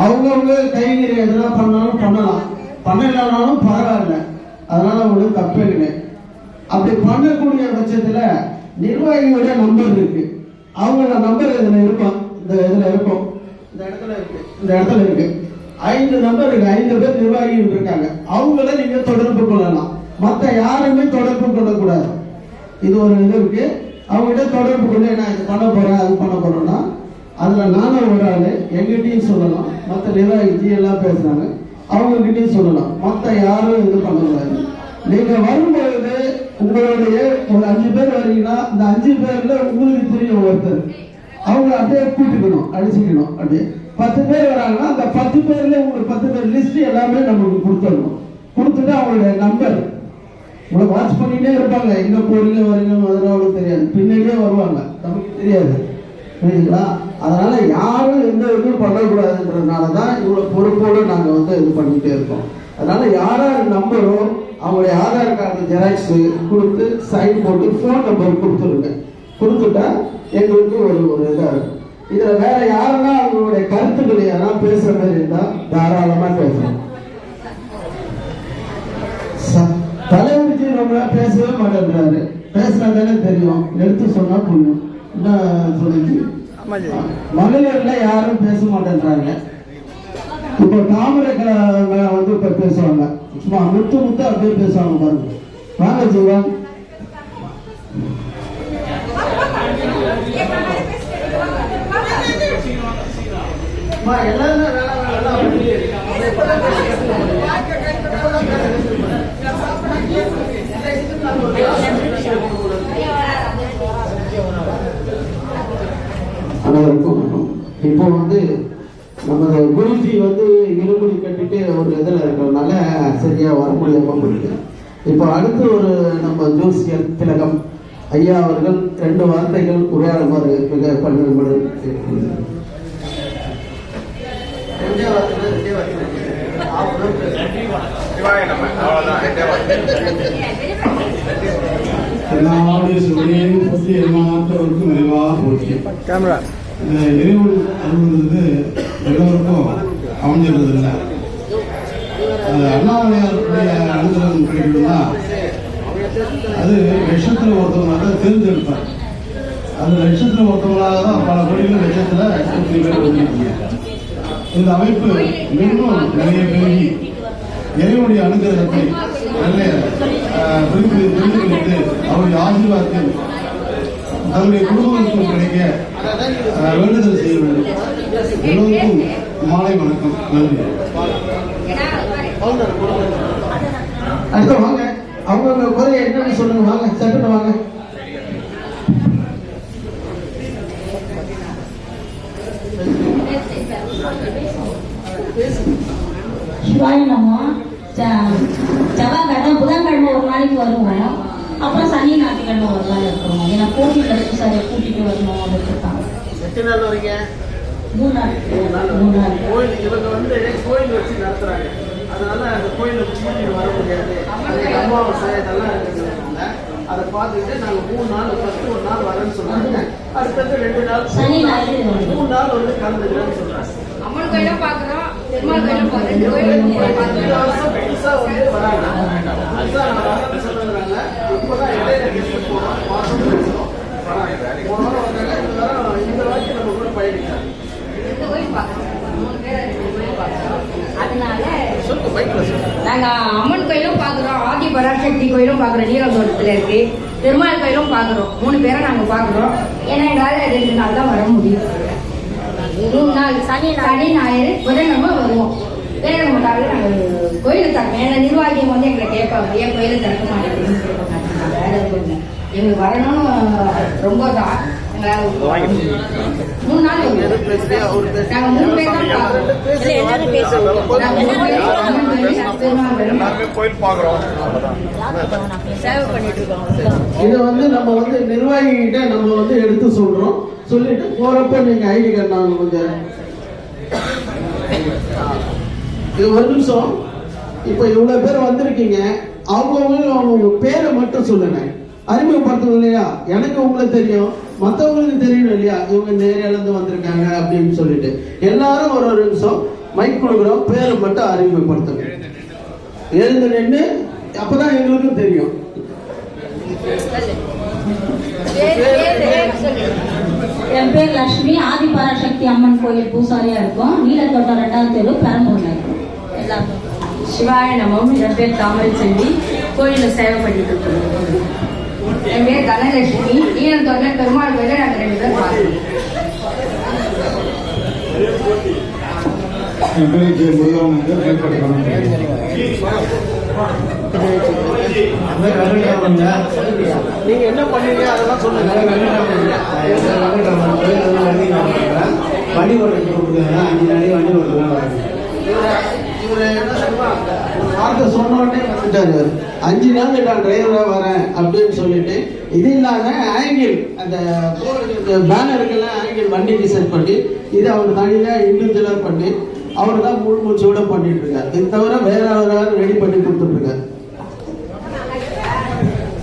அவங்கவுங்க கைங்கறி எதெல்லாம் பண்ணாலும் பண்ணலாம். பண்ணலைனாலும் பரவாயில்ல அதனால உங்களுக்கு தப்பு கிடையாது அப்படி பண்ணக்கூடிய பட்சத்துல நிர்வாகிகளுடைய நம்பர் இருக்கு. அவங்களோட நம்பர் இதுல இருக்கும் இந்த இதுல இருக்கும் இந்த இடத்துல இருக்கு. இந்த இடத்துல இருக்கு. ஐந்து நம்பர் இருக்கு. ஐந்து பேர் நிர்வாகிகள் இருக்காங்க. அவங்கள நீங்க தொடர்பு கொள்ளலாம். மற்ற யாருமே தொடர்பு கொள்ளக்கூடாது. இது ஒரு இது இருக்கு அவங்ககிட்ட தொடர்பு கொண்டு நான் இது பண்ண போறேன் அது பண்ண போறேன்னா அதுல நானும் ஒரு ஆளு எங்கிட்டையும் சொல்லலாம். மற்ற நிர்வாகி எல்லாம் பேசுறாங்க. அவங்ககிட்டயும் சொல்லலாம். மத்த யாரும் இது பண்ணக்கூடாது. நீங்க வரும்பொழுது உங்களுடைய ஒரு அஞ்சு பேர் வரீங்கன்னா இந்த அஞ்சு பேர்ல உங்களுக்கு தெரியும் ஒருத்தர். அவங்க அப்படியே கூட்டிக்கணும் அடிச்சுக்கணும். அப்படியே பத்து பேர் வராங்கன்னா அந்த பத்து பேர்ல உங்களுக்கு பத்து பேர் லிஸ்ட் எல்லாமே நம்மளுக்கு கொடுத்துடணும். கொடுத்துட்டு அவங்களுடைய நம்பர் உங்களை வாட்ச் பண்ணிட்டே இருப்பாங்க. எங்க போறீங்க வரீங்க அதெல்லாம் அவங்களுக்கு தெரியாது. பின்னாடியே வருவாங்க. நமக்கு தெரியாது. புரியுதுங்களா? அதனால யாரும் எந்த இதுவும் பண்ணக்கூடாதுன்றதுனால தான் இவ்வளோ பொறுப்போடு நாங்கள் வந்து இது பண்ணிகிட்டே இருக்கோம். அதனால யாரார் நம்பரோ அவங்களுடைய ஆதார் கார்டு ஜெராக்ஸ் கொடுத்து சைன் போட்டு ஃபோன் நம்பர் கொடுத்துருங்க. கொடுத்துட்டா எங்களுக்கு ஒரு ஒரு இதாக இருக்கும். இதில் வேற யாருன்னா அவங்களுடைய கருத்துக்கள் யாராவது பேசுற மாதிரி இருந்தால் தாராளமாக பேசலாம். ச- தலைவருக்கு ரொம்ப பேசவே மாட்டேன்றாரு. பேசினா தானே தெரியும். எடுத்து சொன்னால் புரியும். சொல்லிச்சு மகளிர்ல யாரும் பேச மாட்டேன்றாங்க. இப்போ தாமரை வந்து இப்ப பேசுவாங்க. சும்மா முத்து முத்து அப்படியே பேசுவாங்க பாருங்க. வாங்க ஜீவன் எல்லாருமே இப்போ வந்து நமது குருஜி வந்து இருமுடி கட்டிட்டு ஒரு இதில் இருக்கிறதுனால சரியா வர முடியாம போயிருக்கு இப்போ அடுத்து ஒரு நம்ம ஜோசியர் திலகம் ஐயா அவர்கள் ரெண்டு வார்த்தைகள் உரையாடுமாறு மிக பணியுடன் கேட்டுக்கொள்கிறேன். ரெண்டே வார்த்தை, ரெண்டே வார்த்தை. ஆஃப் சிவாய நம்ம அவ்வளவுதான் ரெண்டே வார்த்தை. எல்லாருடைய சுவையையும் போற்றி எல்லாத்தவருக்கும் நிறைவாக கேமரா இந்த இறைவன் அருள்வது எல்லோருக்கும் அமைஞ்சிருந்தது இல்லை அண்ணாமலையாருடைய அனுகிரகம் கிடைக்கணும்னா அது லட்சத்தில் ஒருத்தவங்க தேர்ந்தெடுப்பார் அந்த லட்சத்தில் ஒருத்தவங்களாக தான் பல கோடிகள் லட்சத்தில் நூற்றி பேர் இந்த அமைப்பு இன்னும் நிறைய பெருகி இறைவனுடைய அனுகிரகத்தை நல்ல புரிந்து புரிந்து கொண்டு அவருடைய ஆசீர்வாதத்தில் தன்னுடைய குடும்பங்களுக்கு கிடைக்க வேண்டுதல் செய்ய வேண்டும் எல்லோருக்கும் மாலை வணக்கம் நன்றி. வாங்க அவங்க குறை என்னன்னு சொல்லுங்க வாங்க சட்டம் வாங்க. சிவாயி நம்ம செவ்வாய்க்கிழமை புதன்கிழமை ஒரு நாளைக்கு வருவோம் அப்புறம் சனி ஞாயிற்றுக்கிழமை நாள் இருக்கிறோம் ஏன்னா இருந்து சரியா கூட்டிட்டு வரணும் அப்படின்னு இருக்காங்க எத்தனை நாள் வரீங்க? மூணு நாள். மூணு நாள். கோயில் இவங்க வந்து கோயில் வச்சு நடத்துறாங்க. அதனால அந்த கோயிலை கூட்டிட்டு வர முடியாது. அமாவாசை இதெல்லாம் இருக்குதுங்க. அதை பார்த்துட்டு நாங்கள் மூணு நாள் ஃபர்ஸ்ட் ஒரு நாள் வரேன்னு சொன்னாங்க. அடுத்தது ரெண்டு நாள் சனி ஞாயிறு மூணு நாள் வந்து. கலந்துக்கிறேன்னு சொல்றாங்க அம்மன் கோயிலும் பாக்குறோம் பெருமாள் கோயிலும் பாக்குறோம் புதுசா வந்து வராங்க. புதுசா நான் வரேன்னு சொல்லுறாங்க இப்பதான் இடையில கிஃப்ட் போறோம் மாசம் பேசுறோம் வராங்க போன வாரம் வந்தாங்க இந்த வாரம் இந்த வாட்டி நம்ம கூட பயணிக்கலாம் ரெண்டு கோயில் பாக்குறோம் மூணு பேர் ரெண்டு கோயில் பாக்குறோம் அதனால சொல்லுங்க பைக்ல சொல்லுங்க நாங்க அம்மன் கோயிலும் பாக்குறோம் ஆதி பராசக்தி கோயிலும் பாக்குறோம் நீலகோட்டத்துல இருக்கு. பெருமாள் கோயிலும் பாக்குறோம் மூணு பேரை நாங்க பாக்குறோம் ஏன்னா எங்களால ரெண்டு நாள் தான் வர முடியும். மூணு நாள் சனி சனி ஞாயிறு புதன்கிழமை வருவோம். வேற நாள் நாங்கள் கோயிலுக்கு தரணும். ஏன்னா நிர்வாகியம் வந்து எங்களை கேட்பாங்க ஏன் கோயிலை திறக்க மாட்டேங்குதுன்னு கேட்பாங்க. நாங்க வேற. எங்களுக்கு வரணும்னு ரொம்ப தான் எங்களால மூணு நாள். நாங்க மூணு பேர் இதை வந்து நம்ம வந்து நிர்வாகிகிட்ட நம்ம வந்து எடுத்து சொல்றோம். சொல்லிட்டு போறப்ப நீங்க ஐடி கார்டு நாங்க கொஞ்சம் இது ஒரு நிமிஷம். இப்போ இவ்வளவு பேர் வந்திருக்கீங்க. அவங்கவுங்க அவங்க பேரை மட்டும் சொல்லுங்க. அறிமுகப்படுத்தணும் இல்லையா எனக்கு உங்களுக்கு தெரியும். மற்றவங்களுக்கு தெரியணும் இல்லையா? இவங்க இந்த ஏரியால வந்திருக்காங்க அப்படின்னு சொல்லிட்டு. எல்லாரும் ஒரு ஒரு நிமிஷம் மைக் கொடுக்குறோம். பேரை மட்டும் அறிமுகப்படுத்தணும் எழுந்து நின்று அப்பதான் எங்களுக்கும் தெரியும். என் பேர் லட்சுமி ஆதி பராசக்தி அம்மன் கோயில் பூசாரியா இருக்கும். நீலத்தோட்டம் ரெண்டாவது தெரு பெரம்பூர்ல இருக்கும். எல்லாருக்கும். சிவாய நமம் என் பேர் தாமரை செல்வி கோயிலில் சேவை பண்ணிட்டு இருக்கோம் என் பேர் தனலட்சுமி ஈழம் தொண்டை பெருமாள் கோயில நாங்கள் ரெண்டு பேரும் பார்க்கணும் என் பேர் கே முருகானந்தர் நீங்க என்ன பண்ணீங்க? அதெல்லாம் சொல்லுங்க. வண்டி ஓட்டுறது கொடுக்குறாங்க அஞ்சு நாளைக்கு வண்டி ஓட்டுறதுலாம் வராங்க இவரு என்ன சொல்லுவா, வார்த்தை சொன்ன உடனே வந்துட்டாரு அஞ்சு நாள் நான் டிரைவரா வரேன் அப்படின்னு சொல்லிட்டு இது இல்லாம ஆங்கிள் அந்த பேனருக்கெல்லாம் ஆங்கிள் வண்டிக்கு செட் பண்ணி இது அவர் தனியா இண்டிவிஜுவலா பண்ணி அவர் தான் முழு மூச்சோட பண்ணிட்டு இருக்காரு. இது தவிர வேற யாராவது ரெடி பண்ணி கொடுத்துட்டு இருக்காரு.